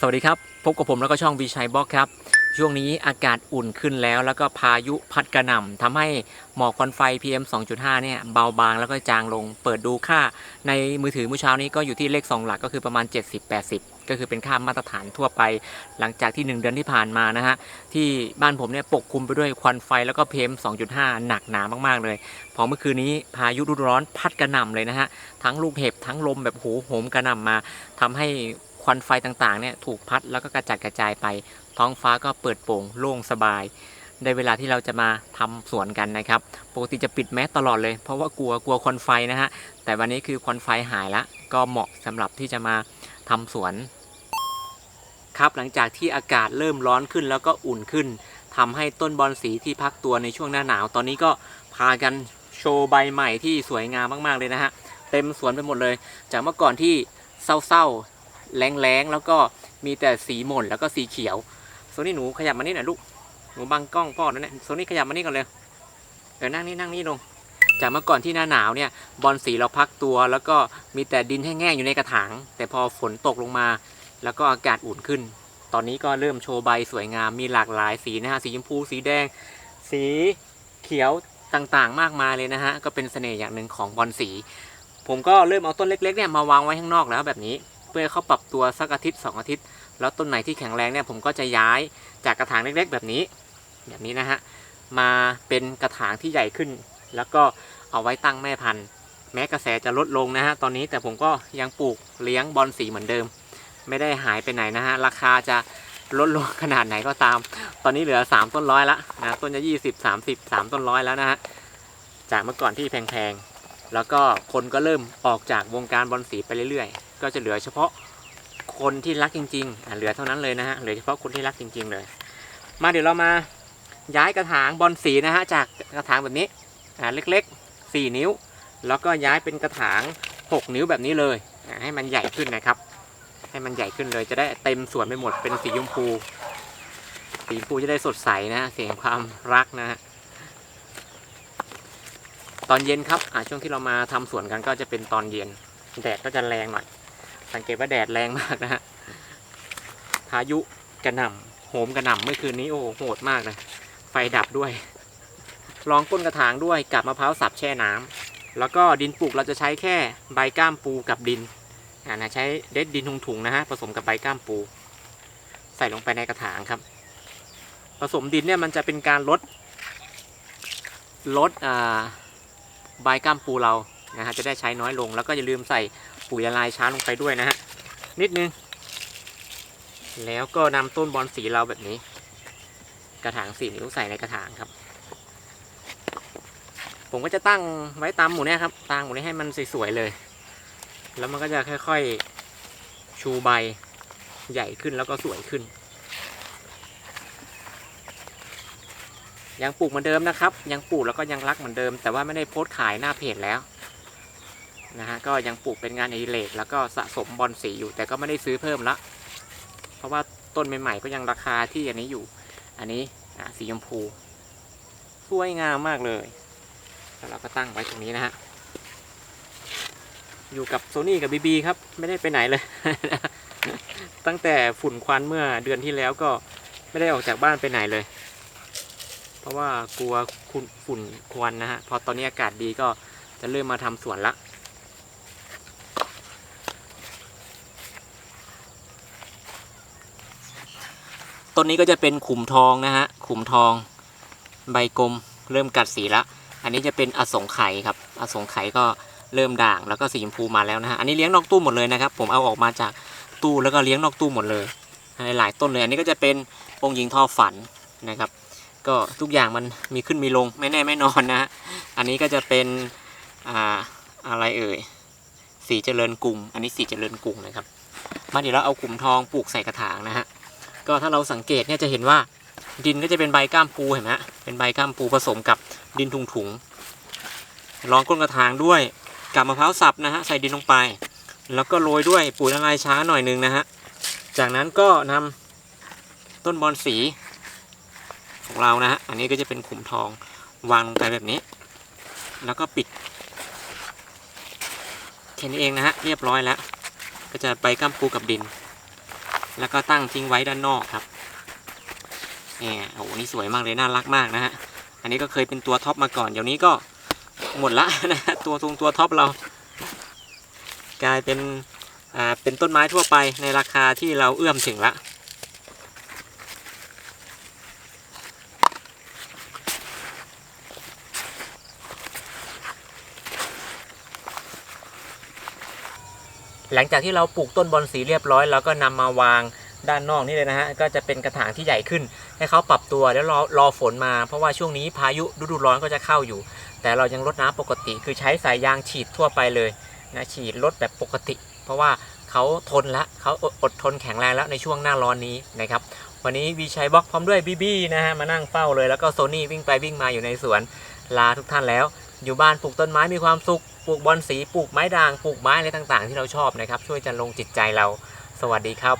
สวัสดีครับ พบกับผมแล้วก็ช่องวีชัยบล็อกครับ ช่วงนี้อากาศอุ่นขึ้นแล้ว แล้วก็พายุพัดกระหน่ำทำให้หมอกควันไฟ PM 2.5 เนี่ยเบาบางแล้วก็จางลง เปิดดูค่าในมือถือเมื่อเช้านี้ก็อยู่ที่เลข 2 หลักก็คือประมาณ 70-80 ก็คือเป็นค่ามาตรฐานทั่วไป หลังจากที่ 1 เดือนที่ผ่านมานะฮะ ที่บ้านผมเนี่ยปกคลุมไปด้วยควันไฟแล้วก็ PM 2.5 หนักหนามากๆเลย พอเมื่อคืนนี้พายุฤดูร้อนพัดกระหน่ำเลยนะฮะ ทั้งลูกเห็บทั้งลมแบบโหโหมกระหน่ำมาทำให้ ควันไฟต่างๆเนี่ยถูกพัดแล้วก็กระจัดกระจายไป ท้องฟ้าก็เปิดโปร่งโล่งสบาย ได้เวลาที่เราจะมาทำสวนกันนะครับปกติจะปิดแมสตลอดเลย เพราะว่ากลัวกลัวควันไฟนะฮะแต่วันนี้คือควันไฟหายละก็เหมาะสำหรับที่จะมาทำสวนครับหลังจากที่อากาศเริ่มร้อนขึ้นแล้วก็อุ่นขึ้นทำให้ต้นบอนสีที่พักตัวในช่วงหน้าหนาว ตอนนี้ก็พากันโชว์ใบใหม่ที่สวยงามมากๆเลยนะฮะเต็มสวนไปหมดเลย จากเมื่อก่อนที่เศร้าๆ แรงๆแล้วก็มีแต่สีหม่นแล้วก็สีเขียวโซนี่หนูขยับมานี่หน่อยลูกหนูบังกล้องพ่อนั่นแหละโซนี่ขยับมานี่ก่อนเลยเออนั่งนี่นั่งนี่ลงจากเมื่อก่อนที่หน้าหนาวเนี่ยบอลสีเราพักตัว แล้วก็มีแต่ดินแห้งๆอยู่ในกระถางแต่พอฝนตกลงมา แล้วก็อากาศอุ่นขึ้น ตอนนี้ก็เริ่มโชว์ใบสวยงามมีหลากหลายสีนะฮะสีชมพูสีแดง สีเขียวต่างๆ มากมายเลยนะฮะก็เป็นเสน่ห์อย่างหนึ่งของบอลสี ผมก็เริ่มเอาต้นเล็กๆเนี่ยมาวางไว้ข้างนอกแล้วแบบนี้ เพื่อเขาปรับตัวสักอาทิตย์สองอาทิตย์ แล้วต้นไหนที่แข็งแรงเนี่ยผมก็จะย้ายจากกระถางเล็กๆ แบบนี้ แบบนี้นะฮะมาเป็นกระถางที่ใหญ่ขึ้น แล้วก็เอาไว้ตั้งแม่พันธุ์ แม้กระแสจะลดลงนะฮะตอนนี้แต่ผมก็ยังปลูกเลี้ยงบอลสีเหมือนเดิม ไม่ได้หายไปไหนนะฮะราคาจะลดลงขนาดไหนก็ตาม ตอนนี้เหลือ 3 ต้นร้อยละนะต้นจะ 20 30 3 ต้นร้อยแล้วนะฮะจากเมื่อก่อนที่แพงๆ แล้วก็คนก็เริ่มออกจากวงการบอลสีไปเรื่อยๆ ก็จะเหลือเฉพาะคนที่รักจริงๆเหลือเท่านั้นเลยนะฮะ เหลือเฉพาะคนที่รักจริง ๆ เลย มาเดี๋ยวเรามาย้ายกระถางบอลสีนะฮะจากกระถางแบบนี้อ่าเล็กๆ 4 นิ้ว แล้วก็ย้ายเป็นกระถาง 6 นิ้วแบบนี้เลยให้มันใหญ่ขึ้นนะครับ ให้มันใหญ่ขึ้นเลยจะได้เต็มสวนไปหมดเป็นสีชมพู สีชมพูจะได้สดใสนะเสียงความรักนะฮะตอนเย็นครับอ่าช่วงที่เรามาทำสวนกันก็จะเป็นตอนเย็นแดดก็จะแรงหน่อย สังเกตว่าแดดแรงมากนะฮะพายุกระหน่ำโหมกระหน่ำเมื่อคืนนี้โอ้โหโหดมากเลยไฟดับด้วยรองก้นกระถางด้วยกับมะพร้าวสับแช่น้ำแล้วก็ดินปลูกเราจะใช้แค่ใบก้ามปูกับดินอ่านะใช้เด็ดดินถุงๆนะฮะผสมกับใบก้ามปู ใส่ลงไปในกระถางครับ ผสมดินเนี่ยมันจะเป็นการลดลดอ่าใบก้ามปูเรานะฮะจะได้ใช้น้อยลง แล้วก็อย่าลืมใส่ ปุ๋ยละลายช้าลงไปด้วยนะฮะนิดนึง แล้วก็นำต้นบอลสีเราแบบนี้ กระถางสี่นิ้วใส่ในกระถางครับ ผมก็จะตั้งไว้ตามหมู่เนี้ยครับตั้งหมู่นี้ให้มันสวยๆเลย แล้วมันก็จะค่อยๆชูใบใหญ่ขึ้นแล้วก็สวยขึ้นยังปลูกเหมือนเดิมนะครับ ยังปลูกแล้วก็ยังรักเหมือนเดิม แต่ว่าไม่ได้โพสต์ขายหน้าเพจแล้ว นะฮะก็ยังปลูกเป็นงานอดิเรกแล้วก็สะสมบอลสีอยู่แต่ก็ไม่ได้ซื้อเพิ่มละเพราะว่าต้นใหม่ๆก็ยังราคาที่อันนี้อยู่ อันนี้สีชมพูสวยงามมากเลยแล้วเราก็ตั้งไว้ตรงนี้นะฮะอยู่กับโซนี่กับบีบีครับ ไม่ได้ไปไหนเลย ตั้งแต่ฝุ่นควันเมื่อเดือนที่แล้วก็ไม่ได้ออกจากบ้านไปไหนเลย เพราะว่ากลัวฝุ่นควันนะฮะพอตอนนี้อากาศดีก็จะเริ่มมาทำสวนละ ต้นนี้ก็จะเป็นขุมทองนะฮะขุมทอง ใบกลมเริ่มกัดสีละ อันนี้จะเป็นอสงไขยครับอสงไขยก็เริ่มด่างแล้วก็สีชมพูมาแล้วนะฮะอันนี้เลี้ยงนอกตู้หมดเลยนะครับ ผมเอาออกมาจากตู้แล้วก็เลี้ยงนอกตู้หมดเลย หลายต้นเลย อันนี้ก็จะเป็นองค์หญิงทอฝันนะครับ ก็ทุกอย่างมันมีขึ้นมีลงไม่แน่ไม่นอนนะฮะอันนี้ก็จะเป็นอ่าอะไรเอ่ยสีเจริญกรุงอันนี้สีเจริญกรุงนะครับ มาเดี๋ยวเราเอาขุมทองปลูกใส่กระถางนะฮะ ก็ถ้าเราสังเกตเนี่ยจะเห็นว่าดินก็จะเป็นใบก้ามปูเห็นไหมฮะเป็นใบก้ามปูผสมกับดินถุงๆรองก้นกระถางด้วยกับมะพร้าวสับนะฮะใส่ดินลงไป แล้วก็โรยด้วยปุ๋ยละลายช้าหน่อยหนึงนะฮะจากนั้นก็นำต้นบอนสีของเรานะฮะอันนี้ก็จะเป็นขุมทองวางลงไปแบบนี้ แล้วก็ปิดแค่นี้เองนะฮะเรียบร้อยแล้ว ก็จะใบก้ามปูกับดิน แล้วก็ตั้งทิ้งไว้ด้านนอกครับเนี่ยโอ้โหนี่สวยมากเลยน่ารักมากนะฮะอันนี้ก็เคยเป็นตัวท็อปมาก่อนเดี๋ยวนี้ก็หมดละนะฮะตัวทรงตัวท็อปเรา กลายเป็นอ่าเป็นต้นไม้ทั่วไปในราคาที่เราเอื้อมถึงละ หลังจากที่เราปลูกต้นบอนสีเรียบร้อยเราก็นำมาวางด้านนอกนี่เลยนะฮะก็จะเป็นกระถางที่ใหญ่ขึ้น ให้เขาปรับตัวแล้วรอรอฝนมา เพราะว่าช่วงนี้พายุฤดูร้อนก็จะเข้าอยู่ แต่เรายังลดน้ำปกติ คือใช้สายยางฉีดทั่วไปเลยนะฉีดลดแบบปกติ เพราะว่าเขาทนละเขาอดอดทนแข็งแรงแล้วในช่วงหน้าร้อนนี้นะครับวันนี้วีชัยบล็อกพร้อมด้วยบีบี้นะฮะมานั่งเฝ้าเลยแล้วก็โซนี่วิ่งไปวิ่งมาอยู่ในสวนลาทุกท่านแล้ว อยู่บ้านปลูกต้นไม้มีความสุขปลูกบอนสีปลูกไม้ด่างปลูกไม้อะไรต่างๆ ที่เราชอบนะครับ ช่วยจันลงจิตใจเราสวัสดีครับ